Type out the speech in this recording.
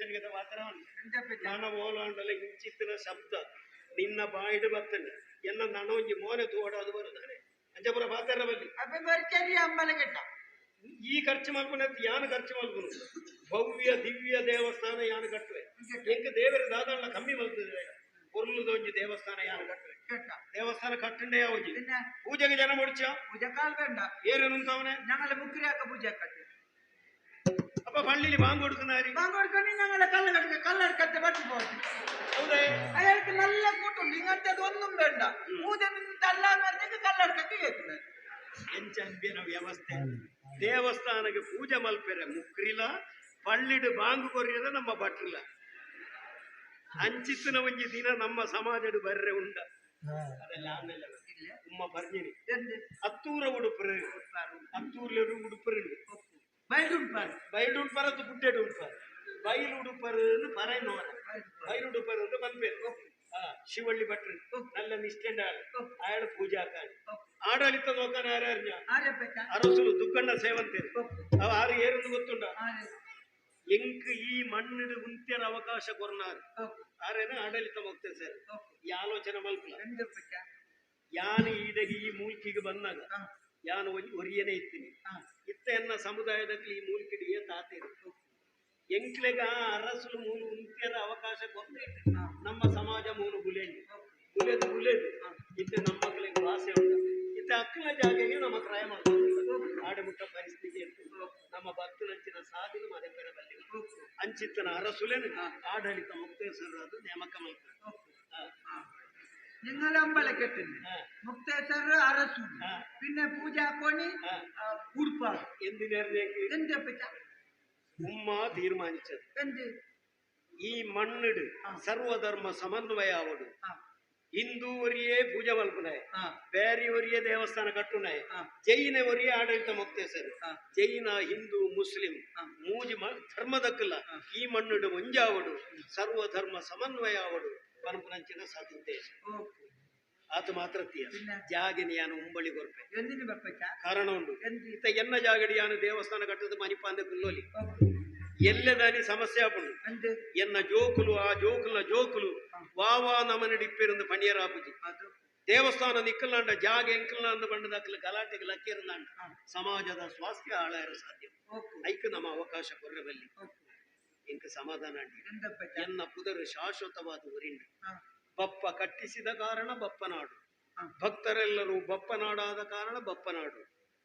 తెలియదు కదా వాతావరణం ನನ್ನ ಓಲಾಂಡಲ್ಲಿ ಇಂಚಿತ್ತಿನ ಶಬ್ದ ನಿನ್ನ ಬಾಯಿಡು ಬರ್ತನೆ. ಎಲ್ಲ ನನಗೆ ಮೋನೆ ತೋಡೋದು ಬರುತ್ತಾರೆ. ಅಂಜಪುರ ಬಾತಾರ ಬಲ್ಲಿ. ಅಮ್ಮನಗೆಟ್ಟ ಈ ಖರ್ಚು ಮಾಡ್ಕೊಂಡು ಯಾನು ಖರ್ಚು ಮಾಡ್ಕೊಂಡು ಭವ್ಯ ದಿವ್ಯ ದೇವಸ್ಥಾನ ಯಾನು ಕಟ್ಟುವೆ? ಎಂಕ ದೇವರ ದಾದಾಳ ಕಮ್ಮಿ ಬರ್ತದೆ பொருள் தோஞ்சி தேவஸ்தானம் யாரு கட்டுவேன் தேவஸ்தானம் கட்டுண்டே ஆகுச்சு பூஜைக்கு ஜனம் முடிச்சா பூஜை கால் வேண்டாம் ஏறு இருந்தவனே ஞான முக்கிரியாக்க பூஜை ಅಪ್ಪ ಪಳ್ಳಿಲಿ ಬಾಂಬ್ ಹೊಡ್ಕುನಾರಿ ಬಾಂಬ್ ಹೊಡ್ಕೊಂಡು ഞങ്ങളെ കല്ലെടുക്ക കല്ലെടുക്കത്തെ പറ്റിപ്പോയി അയാൾക്ക് നല്ല കൂട്ടുണ്ട് ഇങ്ങനത്തെ അതൊന്നും വേണ്ട മൂന്ന് തല്ലാന്ന് പറഞ്ഞെങ്കിൽ കല്ലെടുക്കൊക്കെ കേൾക്കുന്നത് ಎಂಚಂಬಿನ ವ್ಯವಸ್ಥೆ ದೇವಸ್ಥಾನಕ್ಕೆ ಪೂಜೆ ಮಲ್ಪೆರೆ ಮುಕ್ರಿಲ ಪಳ್ಳಿಡು ಬಾಂಗು ಕೊರಿಯದ ನಮ್ಮ ಭಟ್ರಿಲ ಅಂಚಿತ್ತಿನ ಒಂಜಿ ದಿನ ನಮ್ಮ ಸಮಾಜಡು ಬರ್ರೆ ಉಂಡ ಅದೆಲ್ಲ ಆಮೇಲೆ ಉಮ್ಮ ಬರ್ಜಿನಿ ಅತ್ತೂರ ಉಡುಪರು ಅತ್ತೂರ್ಲರು ಉಡುಪರು பயிலுடுப்பார் பயிலுடுப்பார் அது புட்டெடுப்பார் ಬಯಲುಡುಪರನ್ನು ಪರನೋನ ಬಯಲುಡುಪರು ಅಂತ ಬಂದ್ಬೇಕು ಶಿವಳ್ಳಿ ಭಟ್ರು ನಲ್ಲ ನಿಷ್ಠೆಂಡ ಆಯಳ ಪೂಜಾಕಾರಿ. ಆಡಳಿತ ಲೋಕನ ಯಾರ್ಯಾರ್ಯ ಅರಸುಲು ದುಕ್ಕಣ್ಣ ಸೇವಂತೇರಿ. ಆ ಆರು ಏರುಂದು ಗೊತ್ತುಂಡ? ಎಂಕ್ ಈ ಮಣ್ಣಿನ ಉಂತ್ಯರ ಅವಕಾಶ ಕೊರನಾರು. ಆರೇನ ಆಡಳಿತ ಹೋಗ್ತೇವೆ ಸರ್. ಈ ಆಲೋಚನೆ ಮಲ್ಪಲ. ಯಾನು ಈಡಗಿ ಈ ಮೂಲ್ಕಿಗೆ ಬಂದಾಗ ಯಾನು ಒರಿಯನೇ ಇದ್ದೀನಿ ಇತ್ತ ಎನ್ನ ಸಮುದಾಯದಲ್ಲಿ ಈ ತಾತ ತಾತೆ ಎಂಕ್ಲೆಗ ಅರಸಲು ಮೂಲ ಉಂತ್ಯದ ಅವಕಾಶ ಕೊಂದೇ ನಮ್ಮ ಸಮಾಜ ಮೂಲು ಗುಲೇಂಡಿ ಗುಲೇದು ಗುಲೇದು ಇತ್ತೆ ನಮ್ಮ ಮಕ್ಕಳಿಗೆ ಭಾಷೆ ಉಂಟು. ಇತ್ತ ಅಕ್ಕನ ಜಾಗೆಗೆ ನಮ್ಮ ಕ್ರಯ ಮಾಡ್ಕೊಂಡು ಆಡಮುಟ್ಟ ಪರಿಸ್ಥಿತಿ ಇರ್ತದೆ ನಮ್ಮ ಭಕ್ತನಂಚಿನ ಸಾಧಿನ ಮನೆ ಬೆಳೆದಲ್ಲಿ ಅಂಚಿತ್ತನ ಅರಸುಲೇನು. ಆಡಳಿತ ಮುಕ್ತೇಶ್ವರದು ನೇಮಕ ಮಾಡ್ತಾರೆ നിങ്ങളെ അമ്പലക്കെട്ടുണ്ട് ആ, മുക്തേശ്വര അരസു ആ. പിന്നെ പൂജാക്കോണി ആ. ഉടുപ്പാണ് എന്തിനേക്ക് എന്ത് പറ്റ ഉമ്മ തീരുമാനിച്ചത് എന്ത് ಈ ಮಣ್ಣಿಡು ಸರ್ವಧರ್ಮ ಸಮನ್ವಯ ಅವಡು ആ ಹಿಂದೂ ಒರಿಯೇ ಪೂಜೆ ಮಲ್ಪನೆ ആ ಬೇರೆ ಒರಿಯೇ ದೇವಸ್ಥಾನ ಕಟ್ಟುನೆ ആ ಜೈನ ಒರಿಯೇ ಆಡಳಿತ ಮುಕ್ತೇಸರು ആ ಜೈನ ಹಿಂದೂ ಮುಸ್ಲಿಂ ആ. ಮೂಜಿ ಮ- ಧರ್ಮದಕ್ಕಲ್ಲ ಈ ಮಣ್ಣಿಡು ಒಂಜಾವಡು ಸರ್ವಧರ್ಮ ಸಮನ್ವಯ ಅವಡು ಪನಪುನಂಚಿನ ಸಾಧು ದೇಶ ಆತ ಮಾತ್ರ ಜಾಗಿನಿಯಾನು ಉಂಬಳಿ ಕೊರ್ಪೆ. ಕಾರಣ ಉಂಡು ಇತ್ತ ಎನ್ನ ಜಾಗಡಿಯಾನು ದೇವಸ್ಥಾನ ಕಟ್ಟದ ಮಣಿಪಾಂದ ಕುಲ್ಲೋಲಿ. ಎಲ್ಲದಾನಿ ಸಮಸ್ಯೆ ಆಪುಂಡು ಎನ್ನ ಜೋಕುಲು ಆ ಜೋಕುಲ ಜೋಕುಲು ವಾವಾ ನಮನ ಡಿಪ್ಪಿರಂದು ಪಣಿಯರಾಪುಜಿ ದೇವಸ್ಥಾನ ನಿಕ್ಕಲಾಂಡ ಜಾಗ ಎಂಕಲ್ಲಾಂಡ ಬಂಡದಾಕಲು ಗಲಾಟೆಗೆ ಲಕ್ಕಿರಲಾಂಡ ಸಮಾಜದ ಸ್ವಾಸ್ಥ್ಯ ಹಾಳಾಯಿರ ಸಾಧ್ಯ. ಐಕ್ ನಮ್ಮ ಅವಕಾಶ ಕೊರಬಲ್ಲಿ ಸಮಾಧಾನ ಎನ್ನ ಪುದರು ಶಾಶ್ವತವಾದ ಊರಿನ ಬಪ್ಪ ಕಟ್ಟಿಸಿದ ಕಾರಣ ಬಪ್ಪನಾಡು. ಭಕ್ತರೆಲ್ಲರೂ ಬಪ್ಪನಾಡಾದ ಕಾರಣ ಬಪ್ಪನಾಡು